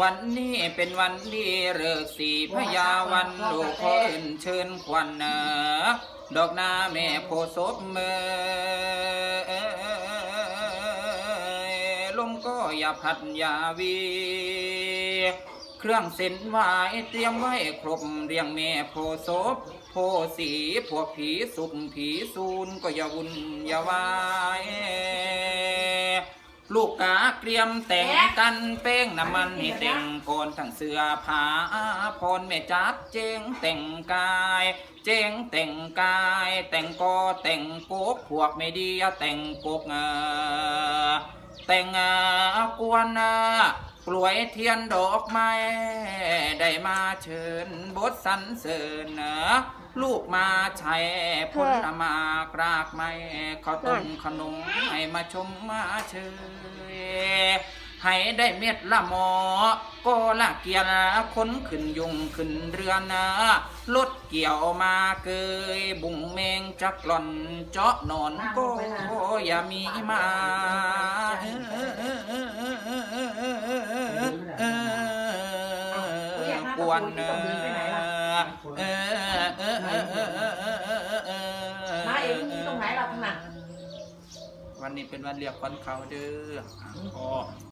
วันนี้เป็นวันดีเริกษ์สีพญาวันลูกขอเอิ้นเชิญควันเนอดอกนาแม่โพศพเมอลมก็อย่าพัดอย่าวี เครื่องเส้นไหวเตรียมไว้ครบเรียงแม่โพศพโพสีพวกผีสุกผีซูนก็อย่าวุ่นอย่าวาย ลูกกาเกรียมแต่งกันเป้งน้ำมันให้แต่งก่อนทั้งเสื้อผ้าพรแม่จับเจงแต่งกาย เจงแต่งกาย แต่งกอแต่งโกกพวกไม่ดีอะแต่งกกเอ่อแต่งอ่อกวนอ่อกลวยเทียนดอกไม้ได้มาเชิญบทสรรเสริญนอะ ลูกมาใช้ผลมากรากไม้ข้าวต้มขนมให้มาชมมาเชยให้ได้เม็ดละหมอ ก็ละเกียร์คนขึ้นยุงขึ้นเรือนนะรถเกี่ยวมาเกย บุงเมงจักหล่อนเจาะนอนก็อย่ามีมากวนเนอ เออเออเออเออเออเออเออเออมาเองมีตรงไหนเราถนัดวันนี้เป็นวันเรียกขวัญเขาเด้ออ๋อ